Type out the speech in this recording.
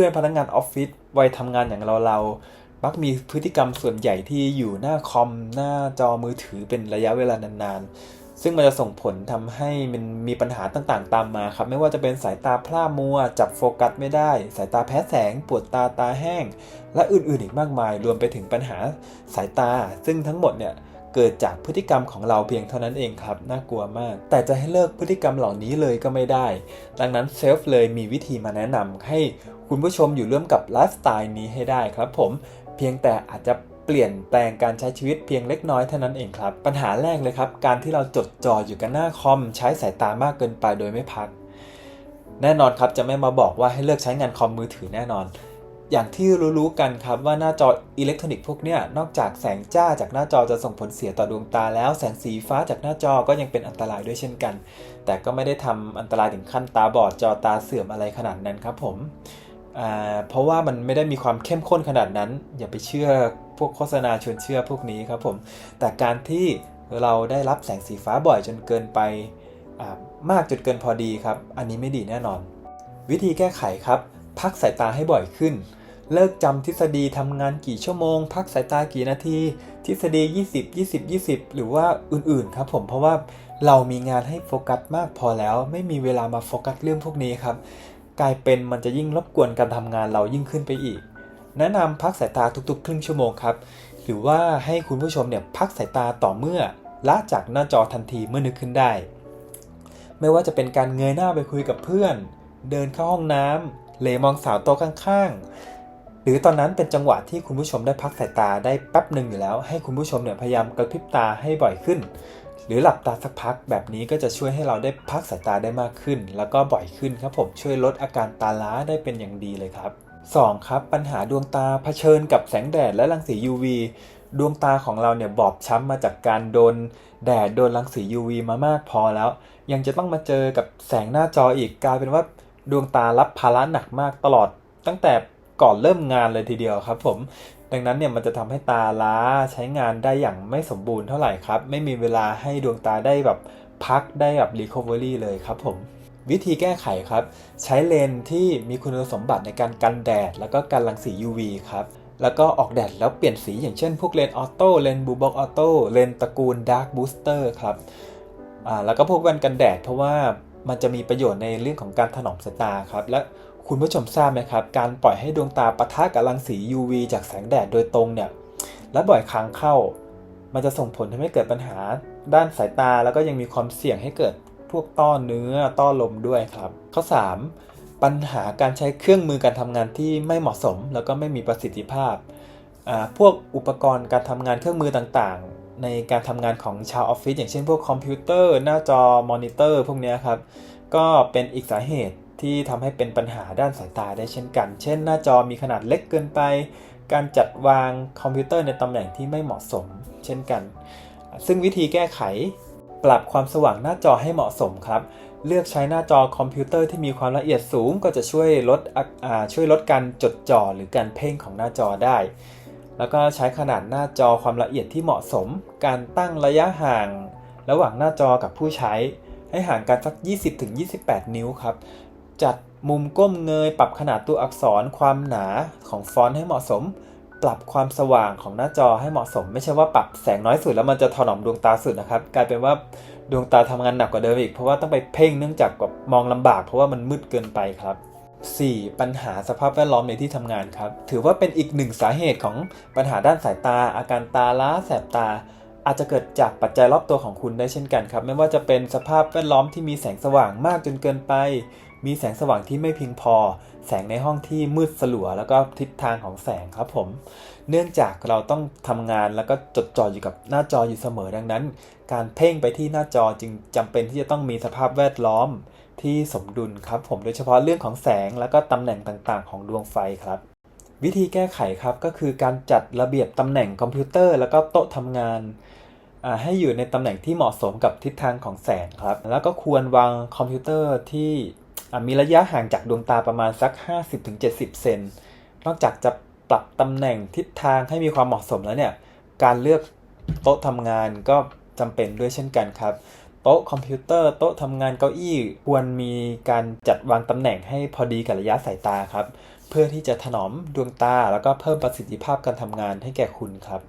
พื่อนๆพนักงานออฟฟิศวัยทำงานอย่างเราเราๆมักมีพฤติกรรมส่วนใหญ่ที่อยู่หน้าคอมหน้าจอมือถือเป็นระยะเวลานานๆ ซึ่งมันจะส่งผลทำให้มันมีปัญหาต่างๆ ตามมาครับ ไม่ว่าจะเป็นสายตาพร่ามัว จับโฟกัสไม่ได้ สายตาแพ้แสง ปวดตาตาแห้ง และอื่นๆอีกมากมาย รวมไปถึงปัญหาสายตา ซึ่งทั้งหมดเนี่ย เกิดจากพฤติกรรมของเราเพียงเท่านั้นเองครับ น่ากลัวมาก แต่จะให้เลิกพฤติกรรมเหล่านี้เลยก็ไม่ได้ ดังนั้นเซลฟ์เลยมีวิธีมาแนะนำให้คุณผู้ชมอยู่ร่วมกับไลฟ์สไตล์นี้ให้ได้ครับผม เพียงแต่อาจจะเปลี่ยนแปลงการใช้ชีวิตเพียงเล็กน้อยเท่านั้นเองครับ ปัญหาแรกเลยครับ การที่เราจดจ่ออยู่กับหน้าคอม ใช้สายตามากเกินไปโดยไม่พัก แน่นอนครับจะไม่มาบอกว่าให้เลิกใช้งานคอมมือถือแน่นอน อย่างที่รู้ๆกันครับว่าหน้าจออิเล็กทรอนิกส์พวกเนี้ยนอกจากแสงจ้าจากหน้าจอจะส่งผลเสียต่อดวงตาแล้วแสงสีฟ้าจากหน้าจอก็ยังเป็นอันตรายด้วยเช่นกัน แต่ก็ไม่ได้ทำอันตรายถึงขั้นตาบอดจอตาเสื่อมอะไรขนาดนั้นครับผมเพราะว่ามันไม่ได้มีความเข้มข้นขนาดนั้น อย่าไปเชื่อพวกโฆษณาชวนเชื่อพวกนี้ครับผมแต่การที่เราได้รับแสงสีฟ้าบ่อยจนเกินไปมากจนเกินพอดีครับ อันนี้ไม่ดีแน่นอน วิธีแก้ไขครับ พักสายตาให้บ่อยขึ้น เลิกจำทฤษฎีทำงานกี่ชั่วโมง พักสายตากี่นาที ทฤษฎี 20 20 20 หรือว่าอื่นๆครับผมเพราะว่าเรามีงานให้โฟกัสมากพอแล้ว ไม่มีเวลามาโฟกัสเรื่องพวกนี้ครับ กลายเป็นมันจะยิ่งรบกวนการทำงานเรายิ่งขึ้นไปอีก แนะนำพักสายตาทุกๆ ครึ่งชั่วโมงครับ หรือว่าให้คุณผู้ชมเนี่ยพักสายตาต่อเมื่อละจากหน้าจอทันทีเมื่อนึกขึ้นได้ ไม่ว่าจะเป็นการเงยหน้าไปคุยกับเพื่อน เดินเข้าห้องน้ำเหลมองสาวโต๊ะข้างๆ หรือตอนนั้นเป็นจังหวะที่คุณผู้ชมได้พักสายตาได้แป๊บหนึ่งอยู่แล้ว ให้คุณผู้ชมเนี่ยพยายามกระพริบตาให้บ่อยขึ้น หรือหลับตาสักพักแบบนี้ก็จะช่วยให้เราได้พักสายตาได้มากขึ้น แล้วก็บ่อยขึ้นครับผมช่วยลดอาการตาล้าได้เป็นอย่างดีเลยครับ 2. ครับปัญหาดวงตาเผชิญกับแสงแดดและรังสี UV ดวงตาของเราเนี่ยบอบช้ำมาจากการโดนแดดโดนรังสี UV มามากพอแล้ว ยังจะต้องมาเจอกับแสงหน้าจออีกกลายเป็นว่าดวงตารับภาระหนักมากตลอด ตั้งแต่ ก่อนเริ่มงานเลยทีเดียวครับ ผมดังนั้นเนี่ยมันจะทำให้ตาล้าใช้งานได้อย่างไม่สมบูรณ์เท่าไหร่ครับ ไม่มีเวลาให้ดวงตาได้แบบพักได้แบบ recovery เลยครับผมวิธีแก้ไขครับ ใช้เลนส์ที่มีคุณสมบัติในการกันแดด แล้วก็กันรังสี UV ครับแล้วก็ออกแดดแล้วเปลี่ยนสีอย่างเช่นพวกเลนส์ออโต้เลนส์บูบ็อกออโต้เลนส์ตระกูลดาร์กบูสเตอร์ครับอ่าแล้วก็พวกแว่นกันแดดเพราะว่ามันจะมีประโยชน์ในเรื่องของการถนอมสายตาครับ และ คุณผู้ชมทราบไหมครับ การปล่อยให้ดวงตาปะทะกับรังสี UV จากแสงแดดโดยตรงเนี่ย และบ่อยครั้งเข้า มันจะส่งผลทำให้เกิดปัญหาด้านสายตาแล้วก็ยังมีความเสี่ยงให้เกิดพวกต้อเนื้อต้อลมด้วยครับข้อ 3. ปัญหาการใช้เครื่องมือการทำงานที่ไม่เหมาะสม แล้วก็ไม่มีประสิทธิภาพอ่าพวกอุปกรณ์การทำงานเครื่องมือต่างๆ ในการทำงานของชาวออฟฟิศอย่างเช่นพวกคอมพิวเตอร์ หน้าจอมอนิเตอร์พวกนี้ครับ ก็เป็นอีกสาเหตุ ที่ทำให้เป็นปัญหาด้านสายตาได้เช่นกัน เช่น หน้าจอมีขนาดเล็กเกินไป การจัดวางคอมพิวเตอร์ในตำแหน่งที่ไม่เหมาะสม เช่นกัน ซึ่งวิธีแก้ไข ปรับความสว่างหน้าจอให้เหมาะสมครับ เลือกใช้หน้าจอคอมพิวเตอร์ที่มีความละเอียดสูง ก็จะช่วยลดช่วยลดการจดจ่อหรือการเพ่งของหน้าจอได้ แล้วก็ใช้ขนาดหน้าจอความละเอียดที่เหมาะสม การตั้งระยะห่าง ระหว่างหน้าจอกับผู้ใช้ให้ห่างกันสัก 20-28 นิ้วครับ จัดมุมก้มเงย ปรับขนาดตัวอักษรความหนาของฟอนต์ให้เหมาะสม ปรับความสว่างของหน้าจอให้เหมาะสม ไม่ใช่ว่าปรับแสงน้อยสุดแล้วมันจะถนอมดวงตาสุดนะครับ กลายเป็นว่าดวงตาทำงานหนักกว่าเดิมอีก เพราะว่าต้องไปเพ่งเนื่องจากแบบมองลำบากเพราะว่ามันมืดเกินไปครับ 4. ปัญหาสภาพแวดล้อมในที่ทำงานครับ ถือว่าเป็นอีกหนึ่งสาเหตุของปัญหาด้านสายตา อาการตาล้าแสบตา อาจจะเกิดจากปัจจัยรอบตัวของคุณได้เช่นกันครับ ไม่ว่าจะเป็นสภาพแวดล้อมที่มีแสงสว่างมากจนเกินไป มีแสงสว่างที่ไม่เพียงพอ แสงในห้องที่มืดสลัว แล้วก็ทิศทางของแสงครับผม เนื่องจากเราต้องทำงานแล้วก็จดจ่ออยู่กับหน้าจออยู่เสมอดังนั้น การเพ่งไปที่หน้าจอจึงจำเป็นที่จะต้องมีสภาพแวดล้อมที่สมดุลครับผมโดยเฉพาะเรื่องของแสงแล้วก็ตำแหน่งต่างๆ ของดวงไฟครับ วิธีแก้ไขครับก็คือการจัดระเบียบตำแหน่งคอมพิวเตอร์ แล้วก็โต๊ะทำงานให้อยู่ในตำแหน่งที่เหมาะสมกับทิศทางของแสงครับ แล้วก็ควรวางคอมพิวเตอร์ที่ มีระยะห่างจากดวงตาประมาณสัก 50-70 เซน นอกจากจะปรับตำแหน่งทิศทางให้มีความเหมาะสมแล้วเนี่ย การเลือกโต๊ะทำงานก็จำเป็นด้วยเช่นกันครับ โต๊ะคอมพิวเตอร์โต๊ะทำงานเก้าอี้ควรมีการจัดวางตำแหน่งให้พอดีกับระยะสายตาครับ เพื่อที่จะถนอมดวงตาแล้วก็เพิ่มประสิทธิภาพการทำงานให้แก่คุณครับ